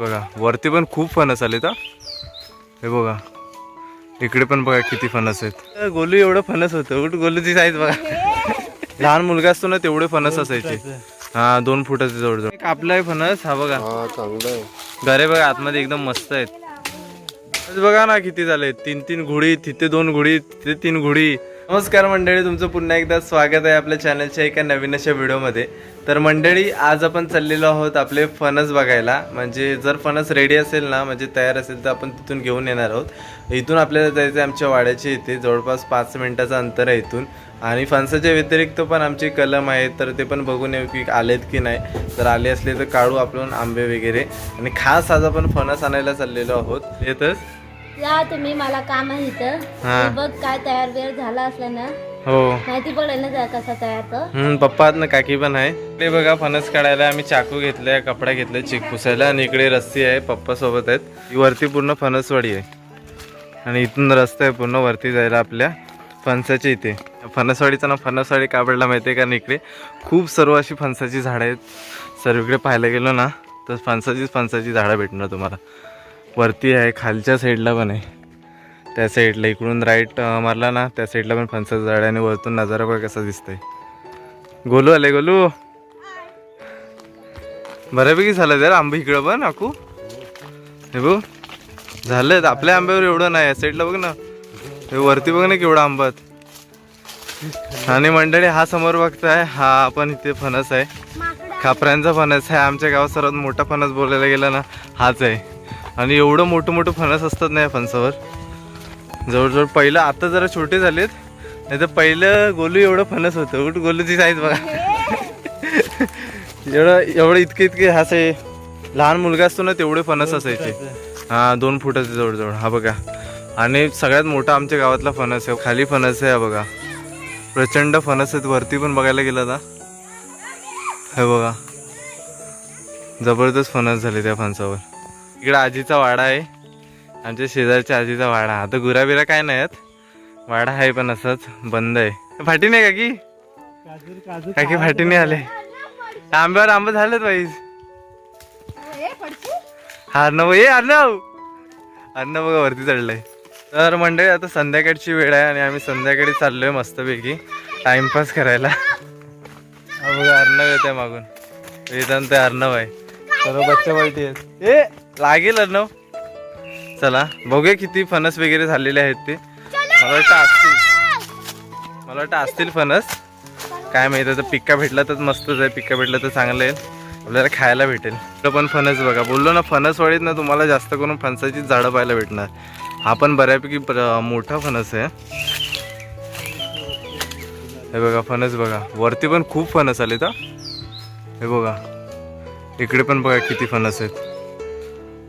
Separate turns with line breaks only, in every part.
बघा वरती पण खूप फणस आले तर हे बघा. इकडे पण बघा किती फणस आहेत. गोलू एवढं फणस होतं. उठ गोलूची साईज बघा. लहान मुलगा असतो ना तेवढे फणस असायचे. हा दोन फुटाचे जवळजवळ. कापलाय फणस हा बघा.
हा चांगलं आहे.
घरे बघा आतमध्ये एकदम मस्त आहेत. आज बघा ना किती झाले. तीन तीन घोडी तिथे दोन घोडी तिथे तीन घोडी. नमस्कार मंडळी तुमचं पुन्हा एकदा स्वागत आहे आपल्या चॅनलच्या एका नवीन अशा व्हिडिओमध्ये तर मंडळी आज आपण चाललेलो आहोत आपले फणस बघायला. म्हणजे जर फणस रेडी असेल ना म्हणजे तयार असेल तर आपण तिथून घेऊन येणार आहोत. इथून आपल्याला जायचं आहे आमच्या वाड्याच्या इथे जवळपास पाच मिनिटाचं अंतर आहे इथून. आणि फणसाच्या व्यतिरिक्त पण आमचे कलम आहेत तर ते पण बघून येऊ की आलेत की नाही. तर आले असले तर काढू आपण आंबे वगैरे. आणि खास आज आपण फणस आणायला चाललेलो आहोत. येतच
या तुम्ही मला काम आहे इथं.
हा.
बघ काय तयार बियार झाला असलं ना.
हो.
माहिती पडेल ना कसा तयार तर
पप्पा ना काकी पण आहे. ते बघा फणस काढायला आम्ही चाकू घेतलाय कपडा घेतलाय चिक पुसायला आणि इकडे रस्सी आहे पप्पा सोबत आहेत. ही वरती पूर्ण फणसवाडी आहे. आणि इथून रस्ता आहे पूर्ण वरती जायला आपल्या फणसाच्या इथे. फणसवाडीचा ना फणसवाडी का पडला माहिती आहे कारण इकडे खूप सर्व अशी फणसाची झाडं आहेत. सर्वीकडे पाहायला गेलो ना तर फणसाचीच फणसाची झाडं भेटणार तुम्हाला. वरती आहे खालच्या साईडला पण आहे. त्या साईडला इकडून राईट मारला ना त्या साईडला पण फणसाचं झाड आणि वरतून नजारा बघा कसा दिसतंय. गोलू आले गोलू. बऱ्यापैकी झालं जर आंबे इकडं पण आकू हे बघ. झालं आपल्या आंब्यावर एवढं नाही. या साईडला बघ ना. हे वरती बघ ना केवढा आंबा आणि मंडळी हा समोर बघताय हा आपण इथे फणस आहे. खापऱ्यांचा फणस आहे. आमच्या गावात सर्वात मोठा फणस बोलायला गेला ना हाच आहे. आणि एवढं मोठं मोठं फणस असतात ना या फणसावर. जवळजवळ पहिलं आता जरा छोटे झालेत. नाही तर पहिलं गोलू एवढं फणस होतं. उठ गोलूची साईज बघा. एवढं एवढं इतके इतके असे लहान मुलगा असतो ना तेवढे फणस असायचे. हा दोन फुटाचे जवळजवळ. हा बघा. आणि सगळ्यात मोठा आमच्या गावातला फणस आहे. खाली फणस आहे हा बघा. प्रचंड फणस आहेत. वरती पण बघायला गेलं ना हे बघा. जबरदस्त फणस झाले त्या फणसावर. इकडं आजीचा वाडा आहे. आमच्या शेजारच्या आजीचा वाडा. आता गुराबिरा काय नाही आहेत वाडा आहे पण असंच बंद आहे. फाटी नाही काकी? काकी फाटी नाही आले. आंब्यावर आंबे झालेत बाई. अर्णव ये अर्णव अर्णव बघा वरती चढलंय. तर मंडळी आता संध्याकाळची वेळ आहे आणि आम्ही संध्याकाळी चाललोय मस्तपैकी टाइमपास करायला. बघा अर्णव येत आहे मागून. वेदांत अर्णव आहे. सर्व बच्चा बैठी आहेत ए! लागेल अर्णव. चला बघूया किती फणस वगैरे झालेले आहेत ते. मला वाटतं असतील. मला वाटतं असतील फणस. काय माहिती आता पिक्का भेटला तर मस्तच आहे पिक्का भेटला तर चांगलं आहे आपल्याला खायला भेटेल. इकडं पण फणस बघा. बोललो ना फणसवाडीत ना तुम्हाला जास्त करून फणसाची झाडं पाहायला भेटणार. हा पण बऱ्यापैकी मोठा फणस आहे. हे बघा फणस बघा. वरती पण खूप फणस आले तर हे बघा. इकडे पण बघा किती फणस आहेत.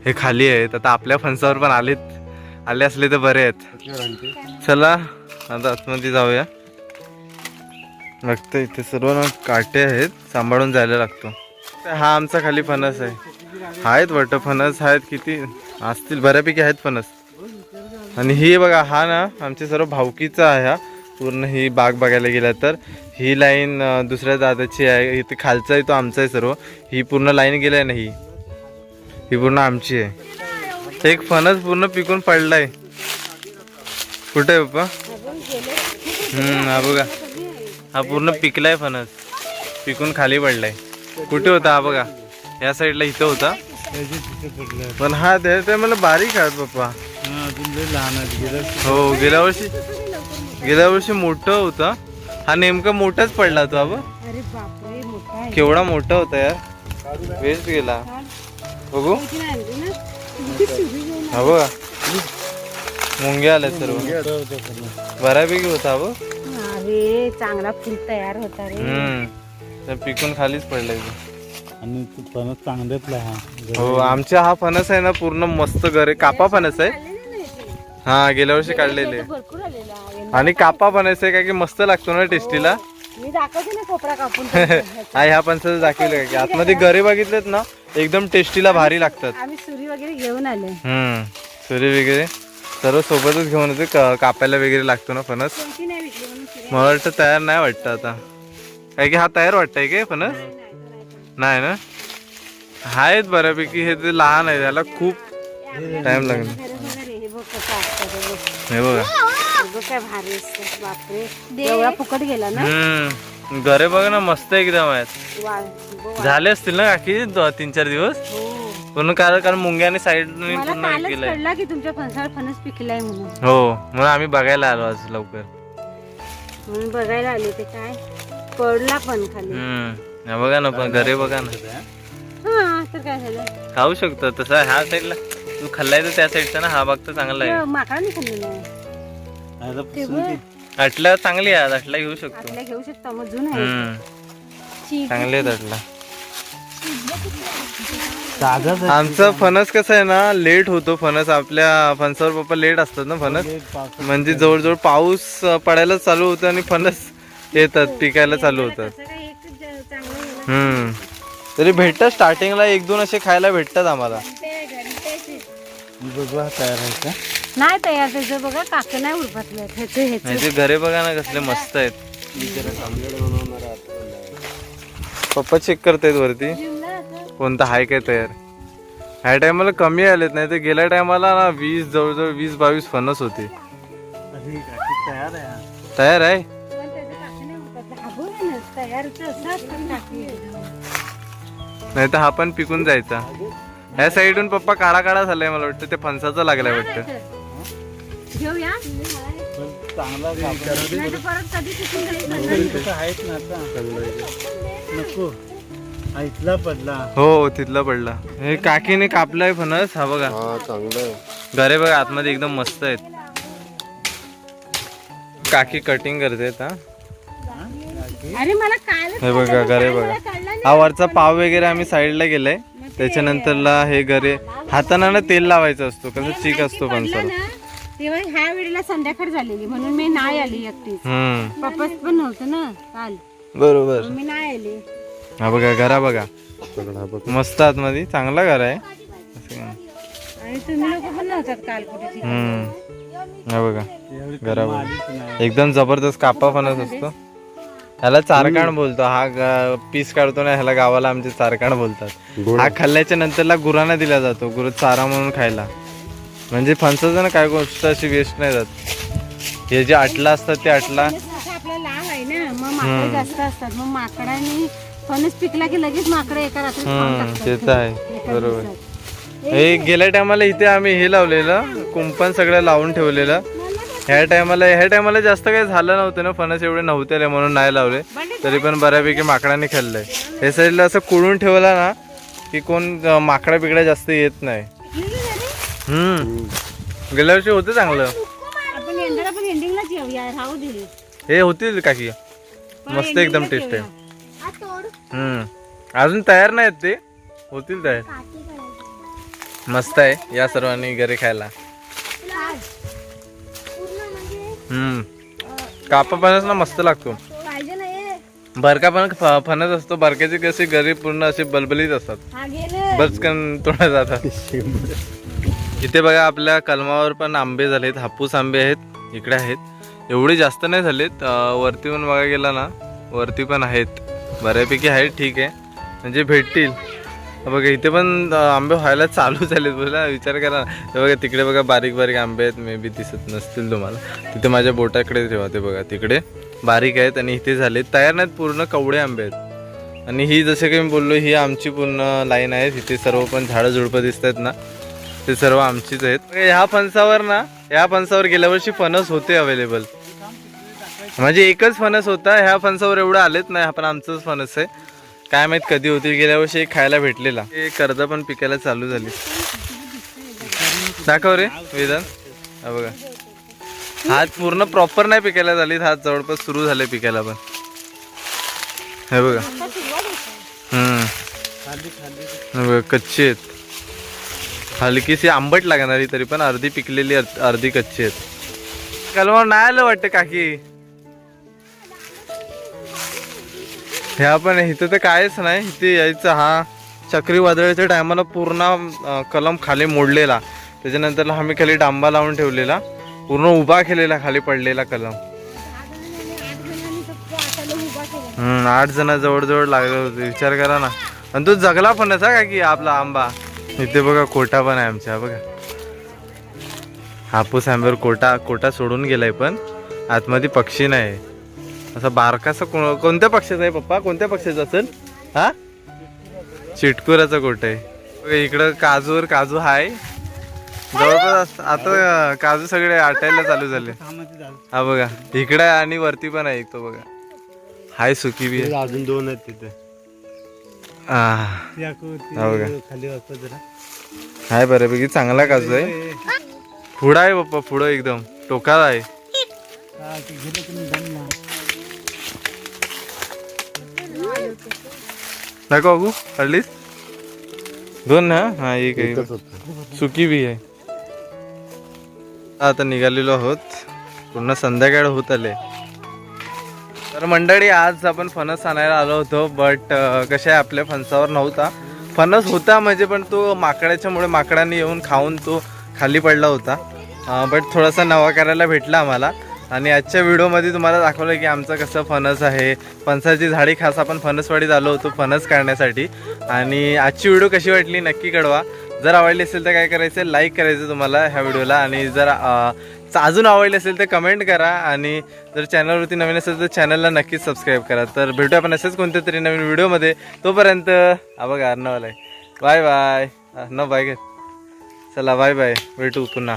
हे खाली आहेत. आता आपल्या फणसावर पण आलेत. आले असले तर बरे आहेत. चला आता आतमध्ये जाऊया. लागतं इथे सर्व ना काटे आहेत. सांभाळून जायला लागतो. हा आमचा खाली फणस आहे. आहेत वाटतं फणस आहेत किती? असतील बऱ्यापैकी आहेत फणस. आणि ही बघा हा ना आमच्या सर्व भावकीचा आहे हा. पूर्ण ही बाग बघायला गेला तर. ही लाईन दुसऱ्या दादाची आहे. इथे खालचा आहे तो आमचा आहे सर्व. ही पूर्ण लाईन गेलाय ना ही? ही पूर्ण आमची आहे. एक फणस पूर्ण पिकून पडलाय कुठे आहे पप्पा? हम्म हा बघा. हा पूर्ण पिकलाय फणस. पिकून खाली पडलाय. कुठे होता हा बघा? या साईडला इथं होता. पण हा ते मला बारीक आहे पप्पा. हो गेल्या वर्षी गेल्या वर्षी मोठं होतं. हा नेमका मोठाच पडला तो केवढा मोठा होता यार. वेस्ट गेला. बघू. हा बघा मुंग्या आल्या सर्व. बऱ्यापैकी होता बघ
अरे चांगला फुल तयार होता रे.
हम्म. तर पिकून खालीच पडलाय तो.
आणि तू फणस चांगलेच लहान
हो. आमच्या हा फणस आहे ना पूर्ण मस्त घरे कापा फणस आहे. हा गेल्या वर्षी काढलेले.
भरपूर आलेला
आणि कापा फणस आहे काय की मस्त लागतो ना टेस्टीला.
मी दाखवते ना कोपरा कापून.
हा ह्या दाखवलं का आतमध्ये घरे बघितलेत ना एकदम टेस्टीला भारी लागतात.
आम्ही सुरी वगैरे घेऊन आले.
हम्म सुरी वगैरे. सर्व सोबतच घेऊन येते कापायला वगैरे लागतो ना फणस.
कोणती नाही विकली म्हणून सुरी.
मला वाटतं तयार नाही वाटतं आता. काय की हा तयार वाटतंय काय फणस? नाही ना? आहेत बऱ्यापैकी हे ते लहान आहे त्याला खूप टाइम
हे बघ कसं असतं ते बघा.
हे बघ.
काय भारी बापरे. एवढा फुकट गेला ना?
हम्म. घरे बघ ना मस्त एकदम आहेत. झाले असतील ना काकी दो- तीन चार दिवस?
हो.
पूर्ण कारण कारण मुंग्याने साईड
मला
पूर्ण
कालच
केलंय.
कळला की तुमच्या फणसाळ फणस पिकलाय म्हणून.
हो म्हणून आम्ही बघायला आलो आज लवकर.
म्हणून बघायला आले ते काय? पडला पण खाली.
हम्म. हे बघा ना पण घरे बघा ना.
हा तर काय झालं?
खाऊ शकतो तसं ह्या साईडला तू खाल्लाय तर त्या साईडचा ना हा भाग तर चांगला आहे.
माकडा खाल्लेला?
आता
ते बघ.
अटला चांगली आहे अटला घेऊ शकतो.
आपल्या घेऊ शकता मग जुन आहे.
हम्म. चांगले अटला
ताजाच आहे.
आमचं फणस कसं आहे ना लेट होतो फणस. आपल्या फणसावर पप्पा लेट असतात ना फणस. म्हणजे जवळजवळ पाऊस अं, पडायला चालू होतं आणि फणस येतात पिकायला चालू होतात.
तसं ज- चांगलं.
हम्म. तरी भेटतात स्टार्टिंगला एक दोन असे खायला भेटतात आम्हाला.
ते घंटेचे.
बघू हा तयार आहे का?
नाही तयार त्याचं बघा काक नाही ह्याचे ह्याचे
ते घरे बघा ना कसले मस्त आहेत. पप्पा चेक करतायत वरती. कोणता हाय काय तयार? ह्या टायमाला कमी आलेत नाही तर गेल्या टायमाला ना वीस जवळजवळ वीस बावीस फणस होते.
तयार आहे.
नाही
तर हा पण पिकून जायचा. ह्या साईडून पप्पा काळा काळा झालाय मला वाटतं ते फणसाचा लागलाय वाटतं.
घेऊया.
पण चांगला कापून-
नाही तर परत कधी पिकून जाईल
इथं तर आहेत ना आता. नको. हा इथला पडला.
हो तिथला पडला. हे काकीने कापलाय फणस हा बघा. घरे बघा आतमध्ये एकदम मस्त आहेत. काकी कटिंग करते हा.
अरे मला काल
हे बघा घरे बघा. हा वरचा पाव वगैरे आम्ही साईडला गेलाय. त्याच्यानंतरला हे घरे हाताना ना तेल लावायचं असतो कसं चीक असतो फणसाला
तेव्हा ह्या वेळेला संध्याकाळ झालेली म्हणून मी नाही आली एकटीच.
हम्म.
पप्पाच पण नव्हतं ना काल.
बरोबर.
मी नाही आली.
हा बघा घरा बघा. मस्त आतमध्ये चांगला घर आहे. असं काय नाही.
आणि तुम्ही लोक पण नव्हतात काल कुठे.
हम्म. हा बघा घरा बघा. एकदम जबरदस्त कापा फणस असतो. ह्याला चारकाण बोलतो. हा ग- पीस काढतो ना ह्याला गावाला आमचे चारकाण बोलतात. हा खाल्ल्याच्या नंतरला गुरांना दिला जातो गुरु चारा म्हणून खायला. म्हणजे फणसाचं ना काय गोष्ट अशी वेस्ट नाही जात. हे जे आटला असतात ते आटला.
असं आपला लाव आहे ना मग माकडे जास्त असतात. मग माकडाने फणस पिकला की लगेच माकडे एका रात्री खाऊन
हम्म
टाकतात.
ते तर आहे.
एका
बरोबर.
दिवसात.
हे गेल्या टायमाला इथे आम्ही हे लावलेलं कुंपण सगळं लावून ठेवलेलं. ह्या टायमाला ह्या टायमाला जास्त काही झालं नव्हतं ना फणस एवढे नव्हते म्हणून नाही लावले. तरी पण बऱ्यापैकी माकडाने खाल्लंय. हे साईडला असं कुळून ठेवला ना की कोण अं, माकडा बिकडा जास्त येत नाही. हम्म. गेल्या वर्षी होतं चांगलं.
आपण यंदाला पण एंडिंगलाच येऊया राहू दे.
हे होतील काकी. मस्त एकदम टेस्ट आहे. हम्म. अजून तयार नाहीत ते. होतील तयार. मस्त आहे या सर्वांनी घरी खायला. हम्म. कापा फणस ना मस्त लागतो. बरका पण फ- फणस असतो. बरक्याचे कसे घरी पूर्ण असे बलबलीत असतात.
हा गेलं
बचकन तोडा जातात. इथे बघा आपल्या कलमावर पण आंबे झालेत हापूस आंबे आहेत इकडे आहेत. एवढे जास्त नाही झालेत. वरती पण बघा गेला ना वरती पण आहेत. बऱ्यापैकी आहेत ठीक आहे. म्हणजे भेटतील. बघा इथे पण आंबे व्हायला चालू झालेत. बोला विचार करा. ना बघा तिकडे बघा बारीक बारीक आंबे आहेत. मे बी दिसत नसतील तुम्हाला. तिथे माझ्या बोटाकडे ठेवा ते बघा तिकडे. बारीक आहेत आणि इथे झालेत. तयार नाहीत पूर्ण कवडे आंबे आहेत. आणि ही जसे काही मी बोललो ही आमची पूर्ण लाईन आहे. तिथे सर्व पण झाडं झुडपं दिसत आहेत ना. ते सर्व आमचीच आहेत. ह्या फणसावर ना ह्या फणसावर गेल्या वर्षी फणस होते अवेलेबल म्हणजे एकच फणस होता ह्या फणसावर एवढं आलेच नाही हा पण आमचंच फणस आहे. काय माहीत कधी होती गेल्या वर्षी एक खायला भेटलेला. हे कर्ज पण पिकायला चालू झाली. दाखव रे वेदन हा बघा. हात पूर्ण प्रॉपर नाही पिकायला झाली हात जवळपास सुरू झाले पिकायला पण. हे बघा. हम्म. बघा, कच्चे आहेत. हलकीशी आंबट लागणारी तरी पण अर्धी पिकलेली अर्धी कच्ची आहेत. कलमा नाही आलं वाटतं काकी. ह्या पण इथं तर कायच नाही. इथे यायचं हा. चक्रीवादळाच्या टायमाला पूर्ण कलम खाली मोडलेला. त्याच्यानंतर आम्ही खाली डांबा लावून ठेवलेला. पूर्ण उभा केलेला खाली पडलेला कलम. हम्म आठ जण जवळजवळ लागले होते. विचार करा ना. आणि तो जगला पण असा का की आपला आंबा? इथे बघा कोटा पण आहे आमच्या बघा. हापूस आंब्यावर कोटा कोटा सोडून गेलाय पण. आतमध्ये पक्षी नाही. असा बारकासा को- कोणत्या पक्षाचा आहे पप्पा? कोणत्या पक्षाचा असेल? हा? चिटकुराचा कोट आहे. बघा, इकडं काजूवर काजू हाय. जवळपास आता काजू सगळे आटायला चालू झाले. हा बघा. इकडे आहे आणि वरती पण आहे तो बघा. हाय सुकी बी आहे.
अजून दोन आहेत तिथे.
हाय बऱ्यापैकी चांगला काजू आहे पुढं आहे पप्पा पुढं एकदम. टोकाला आहे.
हा.
नको बघू काढलीस? दोन ना? हा एक आहे. सुकी बी आहे. आता निघालेलो आहोत. पूर्ण संध्याकाळ होत आले तर मंडळी आज आपण फणस आणायला आलो होतो बट कसे आहे आपल्या फणसावर नव्हता. फणस होता म्हणजे पण तो माकडाच्यामुळे माकडाने येऊन खाऊन तो खाली पडला होता. बट थोडासा नवा करायला भेटला आम्हाला. आणि आजच्या व्हिडिओमध्ये तुम्हाला दाखवलं की आमचं कसं फणस आहे. फणसाची झाडी खास आपण फणसवाडीत आलो होतो फणस काढण्यासाठी. आणि आजची व्हिडिओ कशी वाटली नक्की कळवा. जर आवडली असेल तर काय करायचं लाईक करायचं तुम्हाला ह्या व्हिडिओला. आणि जर अजून आवडली असेल तर कमेंट करा आणि जर चॅनलवरती नवीन असेल तर चॅनलला नक्कीच सबस्क्राईब करा. तर भेटूया आपण असेच कोणत्या तरी नवीन व्हिडिओमध्ये तोपर्यंत हा बघा आहे. बाय बाय न बाय चला बाय बाय भेटू पुन्हा.